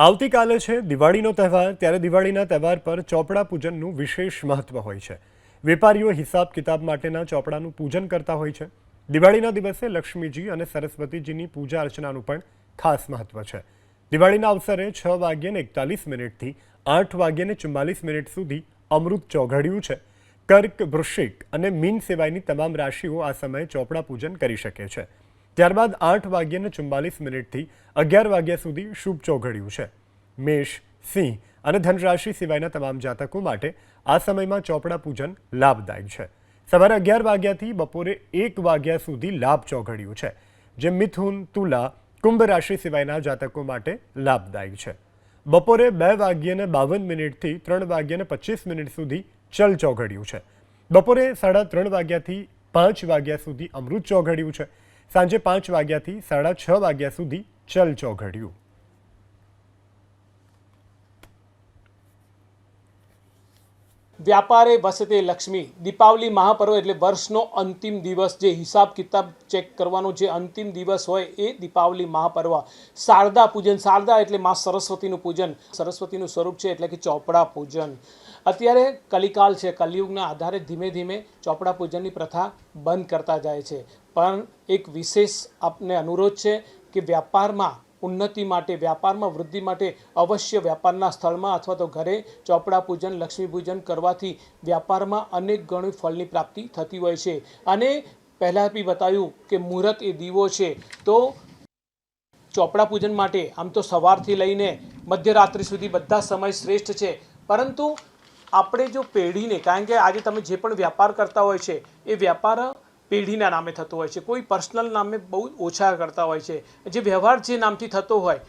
આવતીકાલે છે દિવાળીનો તહેવાર. ત્યારે દિવાળીના તહેવાર પર ચોપડા પૂજનનું વિશેષ મહત્વ હોય છે. વેપારીઓ હિસાબ કિતાબ માટેના ચોપડાનું પૂજન કરતા હોય છે. દિવાળીના દિવસે લક્ષ્મીજી અને સરસ્વતીજીની પૂજા અર્ચનાનું પણ ખાસ મહત્વ છે. દિવાળીના અવસરે છ વાગ્યે એકતાલીસ મિનિટથી આઠ વાગ્યે ચુમ્માલીસ મિનિટ સુધી અમૃત ચોઘડ્યું છે. કર્ક, વૃશ્ચિક અને મીન સિવાયની તમામ રાશિઓ આ સમયે ચોપડા પૂજન કરી શકે છે. ત્યારબાદ આઠ વાગ્યાને ચુમ્માલીસ મિનિટથી અગિયાર વાગ્યા સુધી શુભ ચોઘડ્યું છે. મેષ, સિંહ અને ધનરાશિ સિવાયના તમામ જાતકો માટે આ સમયમાં ચોપડા પૂજન લાભદાયક છે. સવારે અગિયાર વાગ્યાથી બપોરે એક વાગ્યા સુધી લાભ ચોઘડ્યું છે, જે મિથુન, તુલા, કુંભ રાશિ સિવાયના જાતકો માટે લાભદાયક છે. બપોરે બે વાગ્યાને બાવન મિનિટથી ત્રણ વાગ્યાને પચીસ મિનિટ સુધી ચલ ચોઘડ્યું છે. બપોરે સાડા ત્રણ વાગ્યાથી પાંચ વાગ્યા સુધી અમૃત ચોઘડ્યું છે. સાંજે પાંચ વાગ્યાથી સાડા છ વાગ્યા સુધી ચલ ચોઘડ્યું વ્યાપારે વસતે લક્ષ્મી. દીપાવલી મહાપર્વ એટલે વર્ષનો અંતિમ દિવસ. જે હિસાબ કિતાબ ચેક કરવાનો જે અંતિમ દિવસ હોય એ દીપાવલી મહાપર્વ. શારદા પૂજન. શારદા એટલે મા સરસ્વતીનું પૂજન. સરસ્વતીનું સ્વરૂપ છે એટલે કે ચોપડા પૂજન. અત્યારે કલિકાલ છે. કલિયુગના આધારે ધીમે ધીમે ચોપડા પૂજનની પ્રથા બંધ કરતા જાય છે. પણ એક વિશેષ આપને અનુરોધ છે કે વ્યાપારમાં ઉન્નતિ માટે, વ્યાપારમાં વૃદ્ધિ માટે અવશ્ય વ્યાપારના સ્થળમાં અથવા તો ઘરે ચોપડા પૂજન, લક્ષ્મી પૂજન કરવાથી વ્યાપારમાં અનેક ગણું ફળની પ્રાપ્તિ થતી હોય છે. અને પહેલાં બી બતાવ્યું કે મુહૂર્ત એ દીવો છે. તો ચોપડા પૂજન માટે આમ તો સવારથી લઈને મધ્યરાત્રિ સુધી બધા સમય શ્રેષ્ઠ છે. પરંતુ આપણે જો પેઢીને, કારણ કે આજે તમે જે પણ વ્યાપાર કરતા હોય છે, એ વ્યાપાર પેઢીના નામે થતો હોય છે. કોઈ પર્સનલ નામે બહુ ઓછા કરતા હોય છે. જે વ્યવહાર જે નામથી થતો હોય,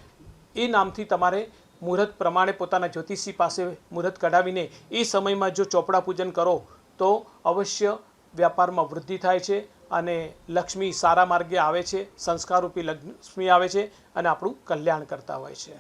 એ નામથી તમારે મુહૂર્ત પ્રમાણે પોતાના જ્યોતિષી પાસે મુહૂર્ત કઢાવીને એ સમયમાં જો ચોપડા પૂજન કરો, તો અવશ્ય વ્યાપારમાં વૃદ્ધિ થાય છે અને લક્ષ્મી સારા માર્ગે આવે છે. સંસ્કારરૂપી લક્ષ્મી આવે છે અને આપણું કલ્યાણ કરતા હોય છે.